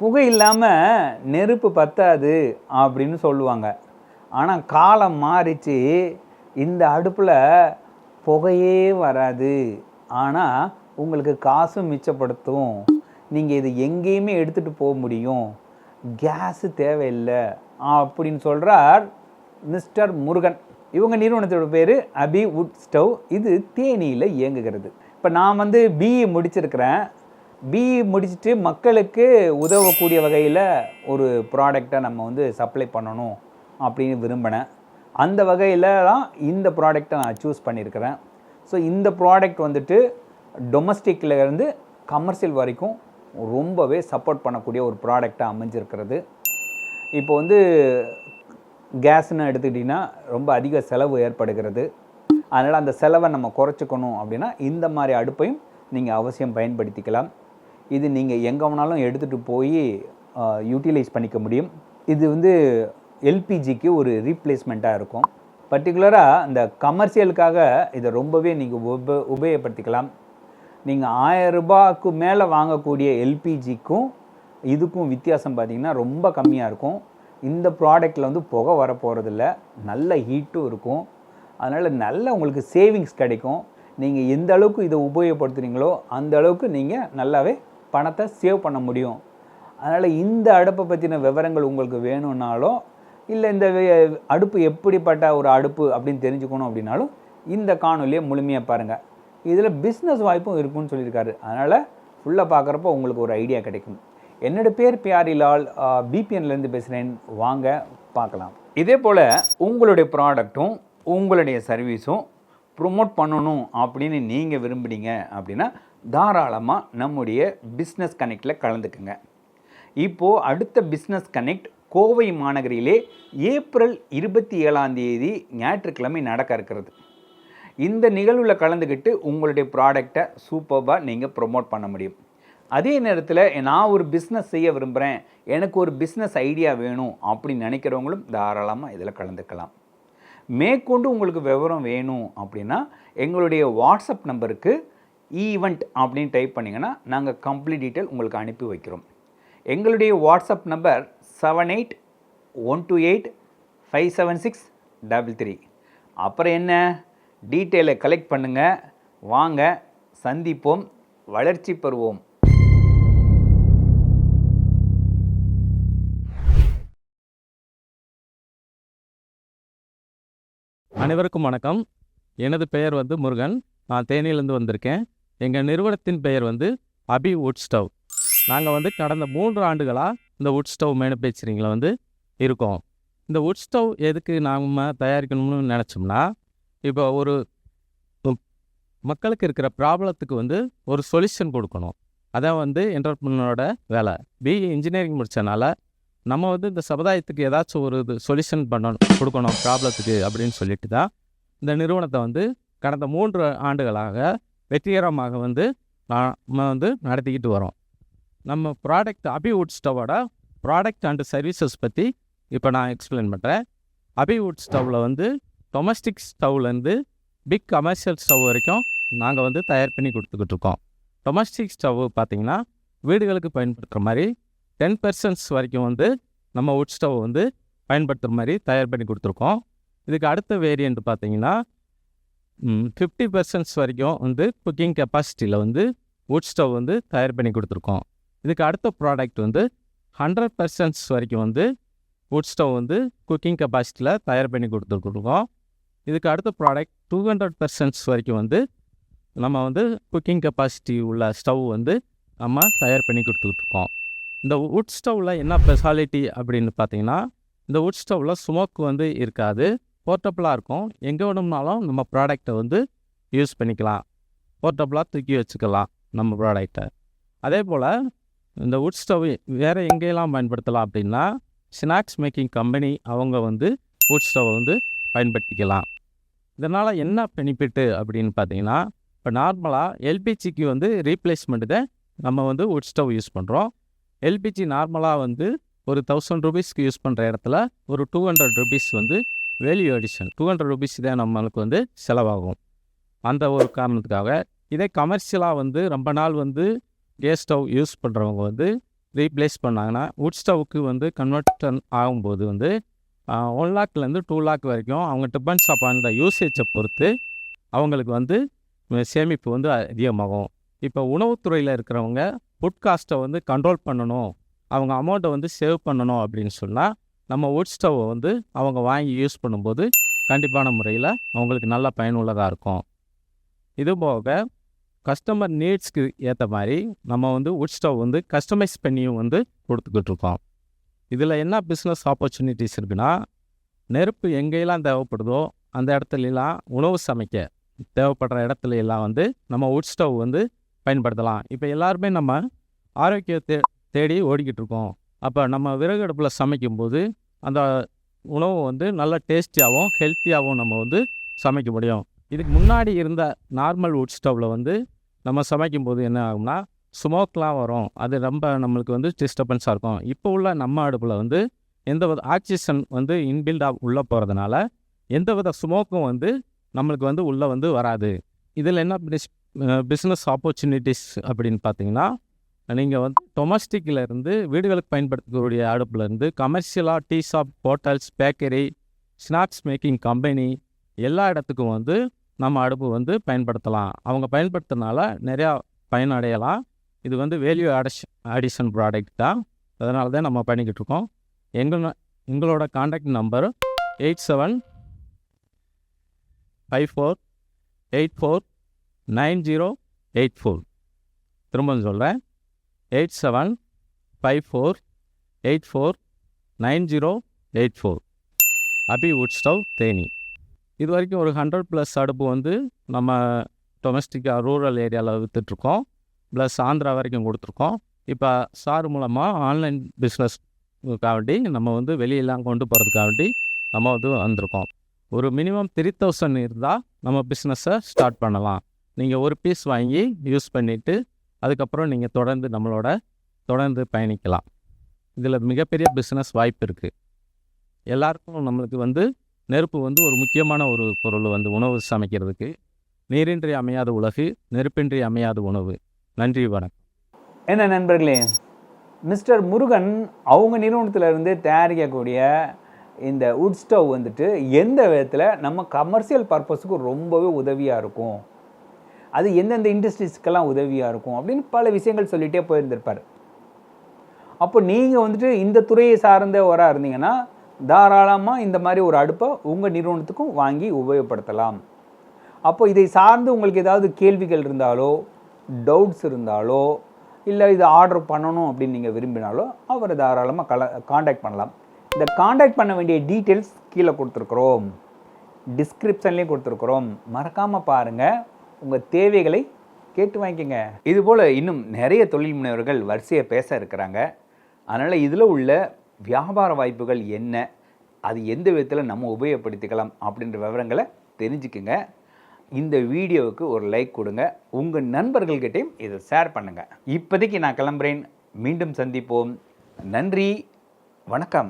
புகை இல்லாமல் நெருப்பு பத்தாது அப்படின்னு சொல்லுவாங்க. ஆனால் காலம் மாறிச்சு. இந்த அடுப்பில் புகையே வராது. ஆனால் உங்களுக்கு காசும் மிச்சப்படுத்தும். நீங்கள் இது எங்கேயுமே எடுத்துகிட்டு போக முடியும். கேஸு தேவையில்லை அப்படின்னு சொல்கிறார் மிஸ்டர் முருகன். இவங்க நிறுவனத்தோட பேர் அபி உட் ஸ்டவ். இது தேனியில் இயங்குகிறது. இப்போ நான் வந்து பிஇ முடிச்சிருக்கிறேன். பிஇ முடிச்சுட்டு மக்களுக்கு உதவக்கூடிய வகையில் ஒரு ப்ராடக்டை நம்ம வந்து சப்ளை பண்ணணும் அப்படின்னு விரும்பினேன். அந்த வகையில் தான் இந்த ப்ராடக்டை நான் சூஸ் பண்ணியிருக்கிறேன். ஸோ இந்த ப்ராடக்ட் வந்துட்டு டொமஸ்டிக்கில் இருந்து கமர்ஷியல் வரைக்கும் ரொம்பவே சப்போர்ட் பண்ணக்கூடிய ஒரு ப்ராடக்டாக அமைஞ்சிருக்கிறது. இப்போ வந்து கேஸ்னு எடுத்துக்கிட்டிங்கன்னா ரொம்ப அதிக செலவு ஏற்படுகிறது. அதனால் அந்த செலவை நம்ம குறைச்சிக்கணும் அப்படின்னா இந்த மாதிரி அடுப்பையும் நீங்கள் அவசியம் பயன்படுத்திக்கலாம். இது நீங்கள் எங்கே வேணாலும் எடுத்துகிட்டு போய் யூட்டிலைஸ் பண்ணிக்க முடியும். இது வந்து எல்பிஜிக்கு ஒரு ரீப்ளேஸ்மெண்ட்டாக இருக்கும். பர்டிகுலராக இந்த கமர்ஷியலுக்காக இதை ரொம்பவே நீங்கள் உப உபயோகப்படுத்திக்கலாம். நீங்கள் ஆயிரம் ரூபாய்க்கு மேலே வாங்கக்கூடிய எல்பிஜிக்கும் இதுக்கும் வித்தியாசம் பார்த்தீங்கன்னா ரொம்ப கம்மியாக இருக்கும். இந்த ப்ராடக்ட்டில் வந்து புகை வர போகிறதில்ல நல்ல ஹீட்டும் இருக்கும். அதனால் நல்ல உங்களுக்கு சேவிங்ஸ் கிடைக்கும். நீங்கள் எந்த அளவுக்கு இதை உபயோகப்படுத்துகிறீங்களோ அந்த அளவுக்கு நீங்கள் நல்லாவே பணத்தை சேவ் பண்ண முடியும். அதனால் இந்த அடுப்பை பற்றின விவரங்கள் உங்களுக்கு வேணும்னாலும் இல்லை இந்த அடுப்பு எப்படிப்பட்ட ஒரு அடுப்பு அப்படின்னு தெரிஞ்சுக்கணும் அப்படின்னாலும் இந்த காணொலியை முழுமையாக பாருங்கள் இதில் பிஸ்னஸ் வாய்ப்பும் இருக்குன்னு சொல்லியிருக்காரு. அதனால் ஃபுல்லாக பார்க்குறப்போ உங்களுக்கு ஒரு ஐடியா கிடைக்கும். என்னோட பேர் பியாரிலால் பிபிஎன்லேருந்து பேசுகிறேன் வாங்க பார்க்கலாம் இதே போல் உங்களுடைய ப்ராடக்ட்டும் உங்களுடைய சர்வீஸும் ப்ரொமோட் பண்ணணும் அப்படின்னு நீங்கள் விரும்புனீங்க அப்படின்னா தாராளமாக நம்முடைய பிஸ்னஸ் கனெக்டில் கலந்துக்குங்க. இப்போது அடுத்த பிஸ்னஸ் கனெக்ட் கோவை மாநகரிலே ஏப்ரல் இருபத்தி ஏழாம் தேதி ஞாயிற்றுக்கிழமை நடக்க இருக்கிறது. இந்த நிகழ்வில் கலந்துக்கிட்டு உங்களுடைய ப்ராடக்டை சூப்பராக நீங்கள் ப்ரொமோட் பண்ண முடியும். அதே நேரத்தில் நான் ஒரு பிஸ்னஸ் செய்ய விரும்புகிறேன் எனக்கு ஒரு பிஸ்னஸ் ஐடியா வேணும் அப்படின்னு நினைக்கிறவங்களும் தாராளமாக இதில் கலந்துக்கலாம். மேற்கொண்டு உங்களுக்கு விவரம் வேணும் அப்படின்னா எங்களுடைய வாட்ஸ்அப் நம்பருக்கு ஈவெண்ட் அப்படின்னு டைப் பண்ணிங்கன்னா நாங்கள் கம்ப்ளீட் டீட்டெயில் உங்களுக்கு அனுப்பி வைக்கிறோம். எங்களுடைய WhatsApp number seven eight one two eight five seven six double three அப்புறம் என்ன? டீட்டெயிலை கலெக்ட் பண்ணுங்கள் வாங்க சந்திப்போம் வளர்ச்சி பெறுவோம். அனைவருக்கும் வணக்கம். எனது பெயர் வந்து முருகன். நான் தேனியிலேருந்து வந்திருக்கேன். எங்கள் நிறுவனத்தின் பெயர் வந்து அபி வுட் ஸ்டவ் நாங்கள் வந்து கடந்த மூன்று ஆண்டுகளாக இந்த வுட் ஸ்டவ் மேனுஃபேக்சரிங்கில் வந்து இருக்கோம். இந்த வுட் ஸ்டவ் எதுக்கு நாம் தயாரிக்கணும்னு நினச்சோம்னா இப்போ ஒரு மக்களுக்கு இருக்கிற ப்ராப்ளத்துக்கு வந்து ஒரு சொல்யூஷன் கொடுக்கணும். அதான் வந்து என்டர்பிரினரோட வேலை. பிஇ இன்ஜினியரிங் முடித்தனால நம்ம வந்து இந்த சமுதாயத்துக்கு ஏதாச்சும் ஒரு இது சொல்யூஷன் பண்ணணும் கொடுக்கணும் ப்ராப்ளத்துக்கு அப்படின்னு சொல்லிட்டு தான் இந்த நிறுவனத்தை வந்து கடந்த மூன்று ஆண்டுகளாக வெற்றிகரமாக வந்து நம்ம வந்து நடத்திக்கிட்டு வரோம். நம்ம ப்ராடக்ட் அபிவுட் ஸ்டவோட ப்ராடக்ட் அண்ட் சர்வீசஸ் பற்றி இப்போ நான் எக்ஸ்பிளைன் பண்ணுறேன் அபிவுட் ஸ்டவ்வில் வந்து டொமஸ்டிக் ஸ்டவ்லேருந்து பிக் கமர்ஷியல் ஸ்டவ் வரைக்கும் நாங்கள் வந்து தயார் பண்ணி கொடுத்துக்கிட்டு இருக்கோம். டொமஸ்டிக் ஸ்டவ் பார்த்தீங்கன்னா வீடுகளுக்கு பயன்படுத்துகிற மாதிரி டென் பர்சன்ட்ஸ் வரைக்கும் வந்து நம்ம வுட் ஸ்டவ் வந்து பயன்படுத்துகிற மாதிரி தயார் பண்ணி கொடுத்துருக்கோம். இதுக்கு அடுத்த வேரியண்ட் பார்த்தீங்கன்னா ஃபிஃப்டி பர்சன்ட்ஸ் வரைக்கும் வந்து குக்கிங் கெப்பாசிட்டியில் வந்து வுட் ஸ்டவ் வந்து தயார் பண்ணி கொடுத்துருக்கோம். இதுக்கு அடுத்த ப்ராடக்ட் வந்து ஹண்ட்ரட் பர்சன்ட்ஸ் வரைக்கும் வந்து வுட் ஸ்டவ் வந்து குக்கிங் கெப்பாசிட்டியில் தயார் பண்ணி கொடுத்துருக்கோம். இதுக்கு அடுத்த ப்ராடக்ட் டூ ஹண்ட்ரட் பர்சன்ட்ஸ் வரைக்கும் வந்து நம்ம வந்து குக்கிங் கெப்பாசிட்டி உள்ள ஸ்டவ் வந்து நம்ம தயார் பண்ணி கொடுத்துட்ருக்கோம் இந்த வுட் ஸ்டவ்வில் என்ன ஸ்பெஷாலிட்டி அப்படின்னு பார்த்தீங்கன்னா இந்த வுட் ஸ்டவ்வில் ஸ்மோக் வந்து இருக்காது. போர்ட்டபுளாக இருக்கும். எங்கே வேணும்னாலும் நம்ம ப்ராடக்டை வந்து யூஸ் பண்ணிக்கலாம். போர்ட்டபுளாக தூக்கி வச்சுக்கலாம் நம்ம ப்ராடக்டை அதே போல் இந்த வுட் ஸ்டவ் வேறு எங்கெல்லாம் பயன்படுத்தலாம் அப்படின்னா ஸ்நாக்ஸ் மேக்கிங் கம்பெனி அவங்க வந்து வுட் ஸ்டவ்வை வந்து பயன்படுத்திக்கலாம். இதனால் என்ன பெனிஃபிட்டு அப்படின்னு பார்த்தீங்கன்னா இப்போ நார்மலாக எல்பிஜிக்கு வந்து ரீப்ளேஸ்மெண்ட்டு தான் நம்ம வந்து வுட் ஸ்டவ் யூஸ் பண்ணுறோம் எல்பிஜி நார்மலாக வந்து ஒரு தௌசண்ட் ருபீஸ்க்கு யூஸ் பண்ணுற இடத்துல ஒரு டூ ஹண்ட்ரட் ருபீஸ் வந்து value addition two hundred rupees தான் நம்மளுக்கு வந்து செலவாகும். அந்த ஒரு காரணத்துக்காக இதே கமர்ஷியலாக வந்து ரொம்ப நாள் வந்து கேஸ் ஸ்டவ் யூஸ் பண்ணுறவங்க வந்து ரீப்ளேஸ் பண்ணாங்கன்னா வுட் ஸ்டவ்வுக்கு வந்து கன்வெர்டன் ஆகும்போது வந்து ஒன் லேக்லேருந்து டூ லேக் வரைக்கும் அவங்க டிபெண்ட்ஸ் அப் அந்த யூசேஜை பொறுத்து அவங்களுக்கு வந்து சேமிப்பு வந்து அதிகமாகும். இப்போ உணவுத்துறையில் இருக்கிறவங்க ஃபுட் காஸ்ட்டை வந்து கண்ட்ரோல் பண்ணணும். அவங்க அமௌண்ட்டை வந்து சேவ் பண்ணணும் அப்படின்னு சொன்னால் நம்ம வுட் ஸ்டவ்வை வந்து அவங்க வாங்கி யூஸ் பண்ணும்போது கண்டிப்பான முறையில் அவங்களுக்கு நல்ல பயனுள்ளதாக இருக்கும். இது போக கஸ்டமர் நீட்ஸ்க்கு ஏற்ற மாதிரி நம்ம வந்து வுட் ஸ்டவ் வந்து கஸ்டமைஸ் பண்ணியும் வந்து கொடுத்துக்கிட்டு இருக்கோம். இதில் என்ன பிஸ்னஸ் ஆப்பர்ச்சுனிட்டிஸ் இருக்குன்னா நெருப்பு எங்கெல்லாம் தேவைப்படுதோ அந்த இடத்துலலாம் உணவு சமைக்க தேவைப்படுற இடத்துல எல்லாம் வந்து நம்ம வுட் ஸ்டவ் வந்து பயன்படுத்தலாம். இப்போ எல்லாருமே நம்ம ஆரோக்கியத்தை தேடி ஓடிக்கிட்டு இருக்கோம். அப்போ நம்ம விறகு அடுப்பில் சமைக்கும்போது அந்த உணவு வந்து நல்ல டேஸ்டியாகவும் ஹெல்த்தியாகவும் நம்ம வந்து சமைக்க முடியும். இதுக்கு முன்னாடி இருந்த நார்மல் வுட் ஸ்டவ்வில் வந்து நம்ம சமைக்கும்போது என்ன ஆகும்னா ஸ்மோக்லாம் வரும். அது ரொம்ப நம்மளுக்கு வந்து டிஸ்டர்பன்ஸாக இருக்கும். இப்போ உள்ள நம்ம அடுப்பில் வந்து எந்த வித ஆக்சிஜன் வந்து இன்பில்டாக உள்ளே போகிறதுனால எந்த வித ஸ்மோக்கும் வந்து நம்மளுக்கு வந்து உள்ளே வந்து வராது. இதில் என்ன பிஸ் பிஸ்னஸ் ஆப்பர்ச்சுனிட்டிஸ் அப்படின்னு பார்த்தீங்கன்னா நீங்கள் வந்து டொமஸ்டிக்கில் இருந்து வீடுகளுக்கு பயன்படுத்தக்கூடிய அடுப்புலேருந்து கமர்ஷியலாக tea shop hotels bakery snacks making company எல்லா இடத்துக்கும் வந்து நம்ம அடுப்பு வந்து பயன்படுத்தலாம். அவங்க பயன்படுத்துறதுனால நிறையா பயனடையலாம் இது வந்து வேல்யூ அடிஷன் அடிஷன் ப்ராடக்ட் தான். அதனால தான் நம்ம பண்ணிக்கிட்டு இருக்கோம். எங்கள் எங்களோட contact number eight seven five four eight four nine zero eight four திரும்ப சொல்கிறேன் eight seven five four eight four nine zero eight four Abi wood stove Theni. இது வரைக்கும் ஒரு ஹண்ட்ரட் ப்ளஸ் அடுப்பு வந்து நம்ம டொமஸ்டிக்காக ரூரல் ஏரியாவில் விற்றுட்ருக்கோம் ப்ளஸ் ஆந்திரா வரைக்கும் கொடுத்துருக்கோம். இப்போ சார் மூலமாக ஆன்லைன் பிஸ்னஸ்க்காண்டி நம்ம வந்து வெளியெல்லாம் கொண்டு போகிறதுக்காண்டி நம்ம வந்து வந்திருக்கோம். ஒரு மினிமம் த்ரீ தௌசண்ட் இருந்தால் நம்ம பிஸ்னஸை ஸ்டார்ட் பண்ணலாம். நீங்கள் ஒரு பீஸ் வாங்கி யூஸ் பண்ணிவிட்டு அதுக்கப்புறம் நீங்கள் தொடர்ந்து நம்மளோட தொடர்ந்து பயணிக்கலாம். இதில் மிகப்பெரிய பிஸ்னஸ் வாய்ப்பு இருக்குது எல்லாருக்கும் நம்மளுக்கு வந்து நெருப்பு வந்து ஒரு முக்கியமான ஒரு பொருள் வந்து உணவு சமைக்கிறதுக்கு. நீரின்றி அமையாத உலகு நெருப்பின்றி அமையாத உணவு. நன்றி வணக்கம். என்ன நண்பர்களே? மிஸ்டர் முருகன் அவங்க நிறுவனத்திலிருந்து தயாரிக்கக்கூடிய இந்த உட் ஸ்டவ் வந்துட்டு எந்த விதத்தில் நம்ம கமர்ஷியல் பர்பஸுக்கு ரொம்பவே உதவியாக இருக்கும்? அது எந்தெந்த இண்டஸ்ட்ரீஸ்க்கெல்லாம் உதவியாக இருக்கும் அப்படின்னு பல விஷயங்கள் சொல்லிகிட்டே போயிருந்திருப்பார். அப்போ நீங்கள் வந்துட்டு இந்த துறையை சார்ந்தவராக இருந்தீங்கன்னா தாராளமாக இந்த மாதிரி ஒரு அடுப்பை உங்கள் நிறுவனத்துக்கும் வாங்கி உபயோகப்படுத்தலாம். அப்போ இதை சார்ந்து உங்களுக்கு ஏதாவது கேள்விகள் இருந்தாலோ டவுட்ஸ் இருந்தாலோ இல்லை இது ஆர்டர் பண்ணணும் அப்படின்னு நீங்கள் விரும்பினாலோ அவரை தாராளமாக கல காண்டாக்ட் பண்ணலாம். இந்த காண்டாக்ட் பண்ண வேண்டிய டீட்டெயில்ஸ் கீழே கொடுத்துருக்குறோம். டிஸ்கிரிப்ஷன்லேயும் கொடுத்துருக்குறோம். மறக்காமல் பாருங்கள் உங்கள் தேவைகளை கேட்டு வாங்கிக்கோங்க. இதுபோல் இன்னும் நிறைய தொழில் முனைவர்கள் வரிசையை பேச இருக்கிறாங்க. அதனால் இதில் உள்ள வியாபார வாய்ப்புகள் என்ன? அது எந்த விதத்தில் நம்ம உபயோகப்படுத்திக்கலாம் அப்படின்ற விவரங்களை தெரிஞ்சுக்குங்க. இந்த வீடியோவுக்கு ஒரு லைக் கொடுங்க. உங்கள் நண்பர்கள்கிட்டையும் இதை ஷேர் பண்ணுங்கள் இப்போதைக்கு நான் கிளம்புறேன். மீண்டும் சந்திப்போம். நன்றி. வணக்கம்.